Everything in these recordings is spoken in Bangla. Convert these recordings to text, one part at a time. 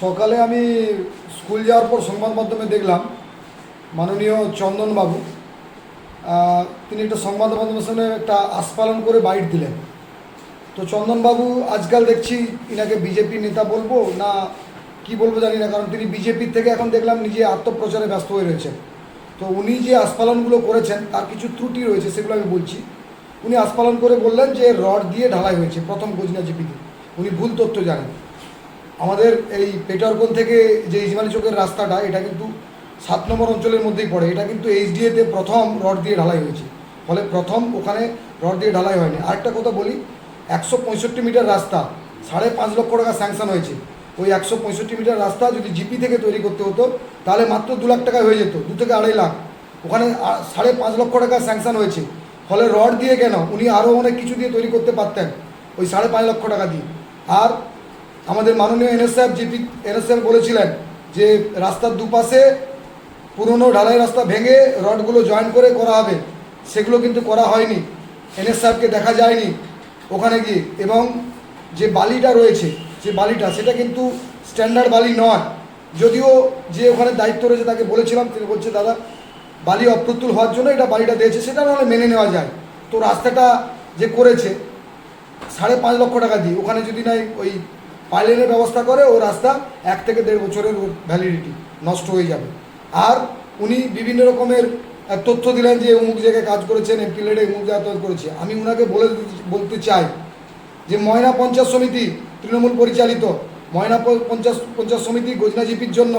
সকালে আমি স্কুল যাওয়ার পর সংবাদ মাধ্যমে দেখলাম, মাননীয় চন্দনবাবু তিনি একটা সংবাদ মাধ্যমের সামনে একটা আস্পালন করে বাইট দিলেন। তো চন্দনবাবু আজকাল দেখছি ইনাকে বিজেপি নেতা বলব না কি বলব জানি না, কারণ তিনি বিজেপির থেকে এখন দেখলাম নিজে আত্মপ্রচারে ব্যস্ত হয়ে রয়েছেন। তো উনি যে আস্পালনগুলো করেছেন, তার কিছু ত্রুটি রয়েছে সেগুলো আমি বলছি। উনি আস্পালন করে বললেন যে রড দিয়ে ঢালাই হয়েছে প্রথম গজনা জিপিতে। উনি ভুল তথ্য জানেন। আমাদের এই পেটারকোন থেকে যে ইসমাইল চোখের রাস্তাটা, এটা কিন্তু সাত নম্বর অঞ্চলের মধ্যেই পড়ে। এটা কিন্তু এইচডিএতে প্রথম রড দিয়ে ঢালাই হয়েছে। ফলে প্রথম ওখানে রড দিয়ে ঢালাই হয়নি। আরেকটা কথা বলি, একশো পঁয়ষট্টি মিটার রাস্তা, সাড়ে পাঁচ লক্ষ টাকা স্যাংশন হয়েছে। ওই একশো পঁয়ষট্টি মিটার রাস্তা যদি জিপি থেকে তৈরি করতে হতো, তাহলে মাত্র দু লাখ টাকায় হয়ে যেত, দু থেকে আড়াই লাখ। ওখানে সাড়ে পাঁচ লক্ষ টাকা স্যাংশন হয়েছে। ফলে রড দিয়ে কেন? উনি আরও অনেক কিছু দিয়ে তৈরি করতে পারতেন, ওই সাড়ে পাঁচ লক্ষ টাকা দিয়ে। আর আমাদের মাননীয় এনএস সাহেব জিপি এনএস সাহেব বলেছিলেন যে রাস্তার দুপাশে পুরনো ঢালাই রাস্তা ভেঙে রডগুলো জয়েন করে করা হবে। সেগুলো কিন্তু করা হয়নি। এনএসএফকে দেখা যায়নি ওখানে গিয়ে। এবং যে বালিটা রয়েছে, যে বালিটা, সেটা কিন্তু স্ট্যান্ডার্ড বালি নয়। যদিও যে ওখানে দায়িত্ব রয়েছে তাকে বলেছিলাম, তিনি বলছে, দাদা, বালি অপ্রতুল হওয়ার জন্য এটা বালিটা দিয়েছে, সেটা নাহলে মেনে নেওয়া যায়। তো রাস্তাটা যে করেছে, সাড়ে পাঁচ লক্ষ টাকা দিয়ে, ওখানে যদি নাই ওই পাইলেনের ব্যবস্থা করে ও রাস্তা এক থেকে দেড় বছরের ভ্যালিডিটি নষ্ট হয়ে যাবে। আর উনি বিভিন্ন রকমের তথ্য দিলেন যে অমুক জায়গায় কাজ করেছেন এমপি লেডে অমুক জায়গায় করেছে। আমি ওনাকে বলে বলতে চাই যে ময়না পঞ্চায়েত সমিতি তৃণমূল পরিচালিত, ময়না পঞ্চাশ পঞ্চায়েত সমিতি গজনাজিপির জন্য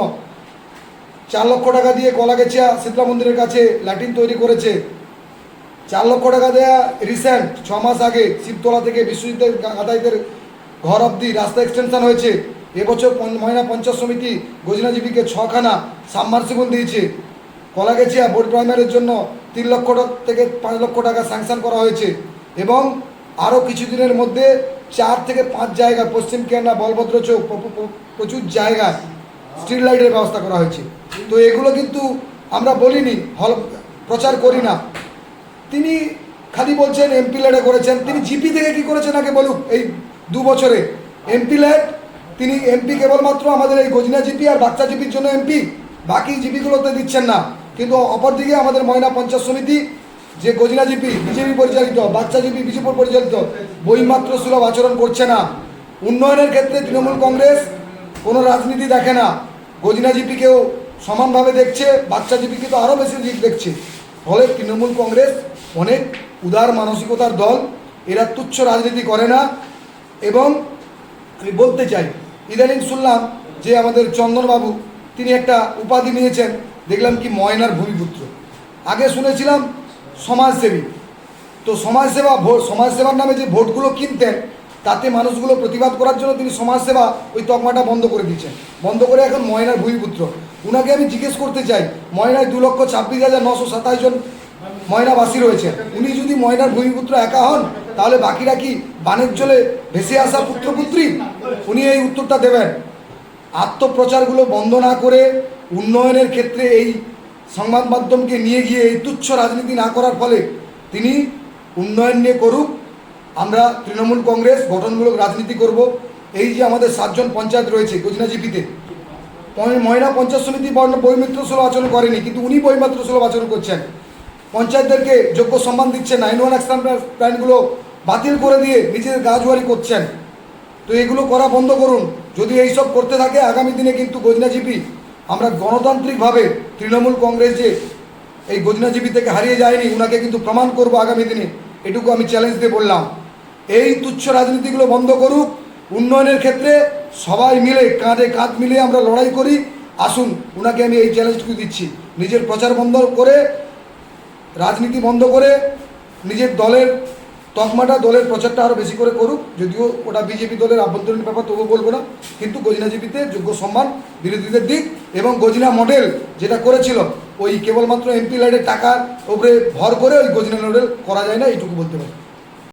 চার লক্ষ টাকা দিয়ে কলাগেছিয়া শীতলা মন্দিরের কাছে ল্যাটিন তৈরি করেছে। চার লক্ষ টাকা দেয়া রিসেন্ট ছ মাস আগে শিবতলা থেকে বিশ্বজিতের গাদাইদের ঘর অব্দি রাস্তা এক্সটেনশন হয়েছে। এবছর ময়না পঞ্চায়েত সমিতি গজনাজীবীকে ছখানা সাবমার্সিবল দিয়েছে। কলাগেছিয়া বোর্ড প্রাইমারির জন্য তিন লক্ষ থেকে পাঁচ লক্ষ টাকা স্যাংশন করা হয়েছে এবং আরও কিছুদিনের মধ্যে চার থেকে পাঁচ জায়গা পশ্চিম কেরনা বলভদ্র চৌক প্রচুর জায়গায় স্ট্রিট লাইটের ব্যবস্থা করা হয়েছে। তো এগুলো কিন্তু আমরা বলিনি, হল, প্রচার করি না। তিনি খালি বলছেন এমপি ল্যাডে করেছেন। তিনি জিপি থেকে কি করেছেন আগে বলুক, এই দু বছরে। এমপি ল্যাড তিনি এমপি কেবলমাত্র আমাদের এই গজিনা জিপি আর বাচ্চা জিপির জন্য এমপি বাকি জিপিগুলোতে দিচ্ছেন না। কিন্তু অপরদিকে আমাদের ময়না পঞ্চায়েত সমিতি, যে গজিনা জিপি, বিজেপি পরিচালিত বাচ্চা জিপি বিজেপি পরিচালিত, বইমাত্র সুলভ আচরণ করছে না। উন্নয়নের ক্ষেত্রে তৃণমূল কংগ্রেস কোনো রাজনীতি দেখে না। গজিনা জিপিকেও সমানভাবে দেখছে বাচ্চা জিপিকে তো আরও বেশি দিক দেখছে। ফলে তৃণমূল কংগ্রেস অনেক উদার মানসিকতার দল, এরা তুচ্ছ রাজনীতি করে না। এবং আমি বলতে চাই, ইদানিং শুনলাম যে আমাদের চন্দনবাবু, তিনি একটা উপাধি নিয়েছেন, দেখলাম কি ময়নার ভূমিপুত্র। আগে শুনেছিলাম সমাজসেবী। তো সমাজসেবা ভোট সমাজসেবার নামে যে ভোটগুলো কিনতেন, তাতে মানুষগুলো প্রতিবাদ করার জন্য তিনি সমাজসেবা ওই তকমাটা বন্ধ করে দিয়েছেন। বন্ধ করে এখন ময়নার ভূমিপুত্র। উনাকে আমি জিজ্ঞেস করতে চাই, ময়নায় দু লক্ষ ছাব্বিশ হাজার নশো সাতাশ জন ময়নাবাসী রয়েছে উনি যদি ময়নার ভূমিপুত্র একা হন, তাহলে বাকিরা কি বানের জলে ভেসে আসা পুত্রপুত্রী, উনি এই উত্তরটা দেবেন। আত্মপ্রচারগুলো বন্ধ না করে উন্নয়নের ক্ষেত্রে এই সংবাদ মাধ্যমকে নিয়ে গিয়ে এই তুচ্ছ রাজনীতি না করার ফলে তিনি উন্নয়ন নিয়ে করুক। আমরা তৃণমূল কংগ্রেস গঠনমূলক রাজনীতি করব। এই যে আমাদের সাতজন পঞ্চায়েত রয়েছে গজনাজিপিতে ময়না পঞ্চায়েত সমিতি বৈমিত্র সুলভ আচরণ করেনি, কিন্তু উনি বৈমাত্র সুলভ আচরণ করছেন। পঞ্চায়েতদেরকে যোগ্য সম্মান দিচ্ছেন। নাইন ওয়ান অ্যাকশন প্ল্যানগুলো বাতিল করে দিয়ে নিজেদের গাজুয়ারি করছেন। তো এগুলো করা বন্ধ করুন। যদি এইসব করতে থাকে, আগামী দিনে কিন্তু গজনাজীবী আমরা গণতান্ত্রিকভাবে তৃণমূল কংগ্রেস যে এই গজনাজীবী থেকে হারিয়ে যায়নি ওনাকে কিন্তু প্রমাণ করব আগামী দিনে। এটুকু আমি চ্যালেঞ্জ দিয়ে বললাম। এই তুচ্ছ রাজনীতিগুলো বন্ধ করুক। উন্নয়নের ক্ষেত্রে সবাই মিলে, কাঁধে কাঁধ মিলে আমরা লড়াই করি। আসুন ওনাকে আমি এই চ্যালেঞ্জটুকু দিচ্ছি। নিজের প্রচার বন্ধ করে, রাজনীতি বন্ধ করে, নিজের দলের তকমাটা দলের প্রচারটা আরও বেশি করে করুক, যদিও ওটা বিজেপি দলের আভ্যন্তরীণ ব্যাপার তবুও বলব না, কিন্তু গজিনাজীবীতে যোগ্য সম্মান, বিরোধীদের দিক এবং গজিনা মডেল যেটা করেছিল, ওই কেবলমাত্র এমপি লাইডের টাকার উপরে ভর করে ওই গজিনা মডেল করা যায় না, এইটুকু বলতে পারি।